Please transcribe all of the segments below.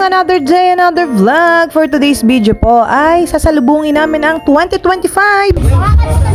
chang! Another day, another vlog. For today's video po ay sasalubungin namin ang 2025.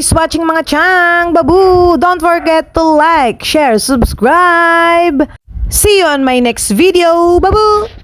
Always watching mga chang. Babu! Don't forget to like, share, subscribe. See you on my next video. Babu!